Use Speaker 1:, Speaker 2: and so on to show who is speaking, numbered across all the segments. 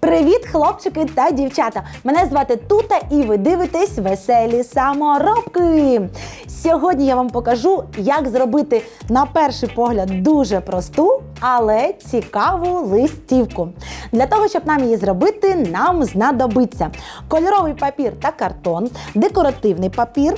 Speaker 1: Привіт, хлопчики та дівчата! Мене звати Тута і ви дивитесь веселі саморобки. Сьогодні я вам покажу, як зробити на перший погляд дуже просту, але цікаву листівку. Для того, щоб нам її зробити, нам знадобиться кольоровий папір та картон, декоративний папір,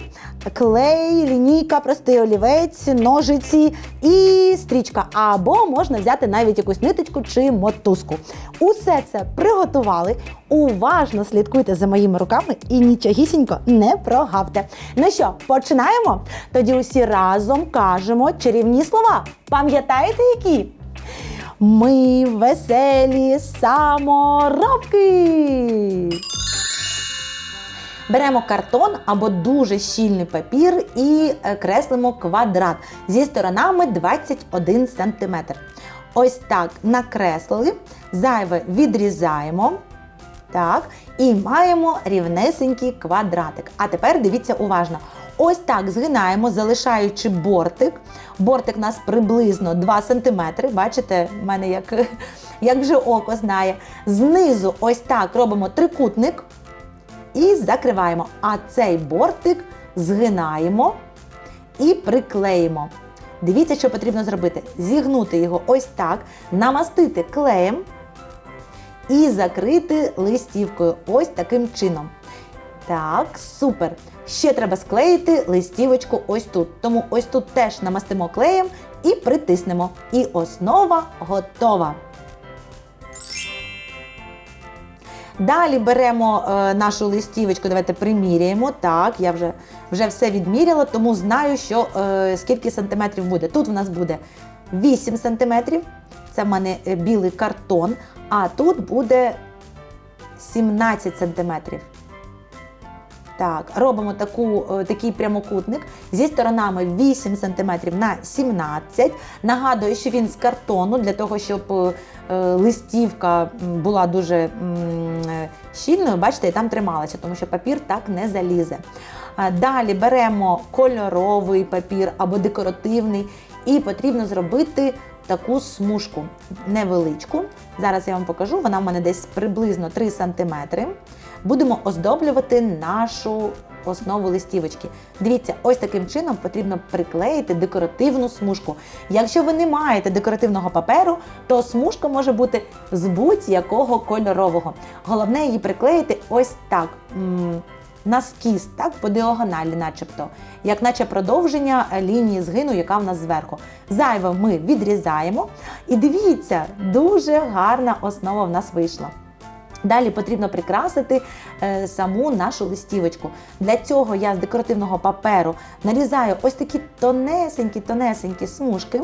Speaker 1: клей, лінійка, простий олівець, ножиці і стрічка. Або можна взяти навіть якусь ниточку чи мотузку. Усе це приготували. Уважно слідкуйте за моїми руками і нічогісінько не прогавте. Ну що, починаємо? Тоді усі разом кажемо чарівні слова. Пам'ятаєте які? Ми веселі саморобки. Беремо картон або дуже щільний папір і е, креслимо квадрат зі сторонами 21 см. Ось так накреслили, зайве відрізаємо. Так, і маємо рівнесенький квадратик. А тепер дивіться уважно. Ось так згинаємо, залишаючи бортик. Бортик у нас приблизно 2 см. Бачите, в мене як, як вже око знає. Знизу ось так робимо трикутник і закриваємо. А цей бортик згинаємо і приклеїмо. Дивіться, що потрібно зробити: зігнути його ось так, намастити клеєм і закрити листівкою ось таким чином. Так, супер. Ще треба склеїти листівочку ось тут. Тому ось тут теж намастимо клеєм і притиснемо. І основа готова. Далі беремо е, нашу листівочку, давайте приміряємо. Так, я вже, вже все відміряла, тому знаю, що е, скільки сантиметрів буде. Тут в нас буде 8 сантиметрів. Це в мене е, білий картон, а тут буде 17 сантиметрів. Так, робимо таку, е, такий прямокутник зі сторонами 8 см на 17 Нагадую, що він з картону, для того, щоб е, е, листівка була дуже щільною, бачите, і там трималася, тому що папір так не залізе. Далі беремо кольоровий папір або декоративний, і потрібно зробити таку смужку невеличку. Зараз я вам покажу, вона в мене десь приблизно 3 см. Будемо оздоблювати нашу основу листівочки. Дивіться, ось таким чином потрібно приклеїти декоративну смужку. Якщо ви не маєте декоративного паперу, то смужка може бути з будь-якого кольорового. Головне її приклеїти ось так. На скіз, так, по діагоналі, начебто, як наче продовження лінії згину, яка в нас зверху. Зайве ми відрізаємо. І дивіться, дуже гарна основа в нас вийшла. Далі потрібно прикрасити е, саму нашу листівочку. Для цього я з декоративного паперу нарізаю ось такі тонесенькі-тонесенькі смужки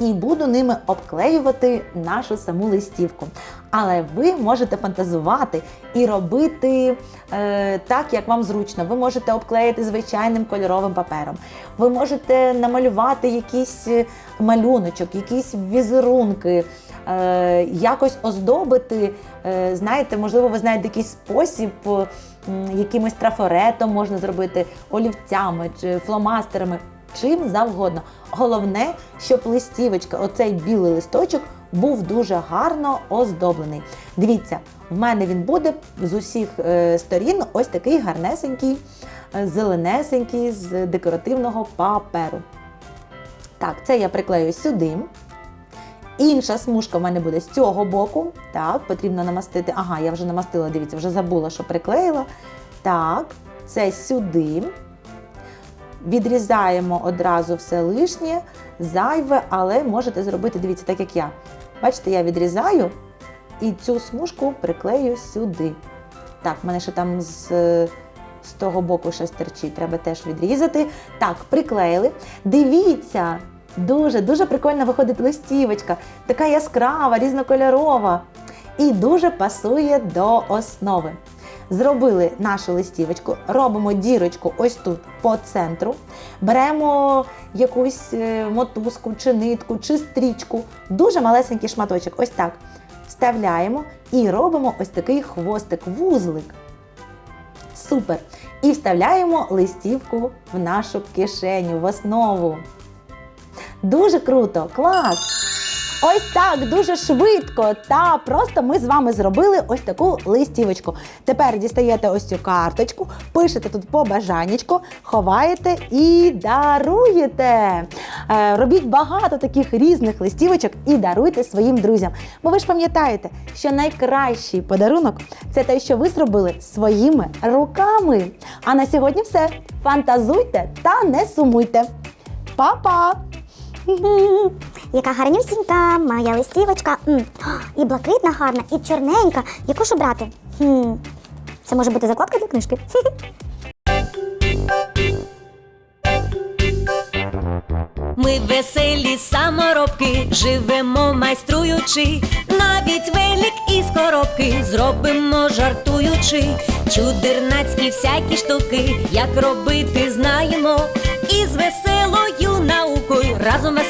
Speaker 1: і буду ними обклеювати нашу саму листівку. Але ви можете фантазувати і робити е, так, як вам зручно. Ви можете обклеїти звичайним кольоровим папером. Ви можете намалювати якийсь е, малюночок, якісь візерунки, якось оздобити. Е, знаєте, можливо, ви знаєте якийсь спосіб, е, якимось трафаретом можна зробити, олівцями чи фломастерами, чим завгодно. Головне, щоб листівочка, оцей білий листочок, був дуже гарно оздоблений. Дивіться, в мене він буде з усіх е, сторін ось такий гарнесенький, е, зеленесенький з декоративного паперу. Так, це я приклею сюди. Інша смужка в мене буде з цього боку. Так, потрібно намастити. Ага, я вже намастила, дивіться, вже забула, що приклеїла. Так, це сюди. Відрізаємо одразу все лишнє, зайве, але можете зробити, дивіться, так як я. Бачите, я відрізаю і цю смужку приклею сюди. Так, в мене ще там з з того боку ще стерчить, треба теж відрізати. Так, приклеїли. Дивіться, дуже дуже прикольно виходить листівочка, така яскрава, різнокольорова і дуже пасує до основи. Зробили нашу листівочку, робимо дірочку ось тут по центру, беремо якусь е, мотузку, чи нитку, чи стрічку, дуже малесенький шматочок, ось так. Вставляємо і робимо ось такий хвостик, вузлик. Супер! І вставляємо листівку в нашу кишеню, в основу. Дуже круто, клас! Ось так, дуже швидко. Та просто ми з вами зробили ось таку листівочку. Тепер дістаєте ось цю карточку, пишете тут побажанечко, ховаєте і даруєте. Е, робіть багато таких різних листівочок і даруйте своїм друзям. Бо ви ж пам'ятаєте, що найкращий подарунок це те, що ви зробили своїми руками. А на сьогодні все. Фантазуйте та не сумуйте. Па-па!
Speaker 2: Яка гарнюсінька моя листівочка. І блакитна гарна, і чорненька. Яку ж обрати? Це може бути закладка для книжки.
Speaker 3: Ми веселі саморобки, живемо майструючи, навіть велик із коробки зробимо жартуючи, чудернацькі всякі штуки, як робити знаємо, і з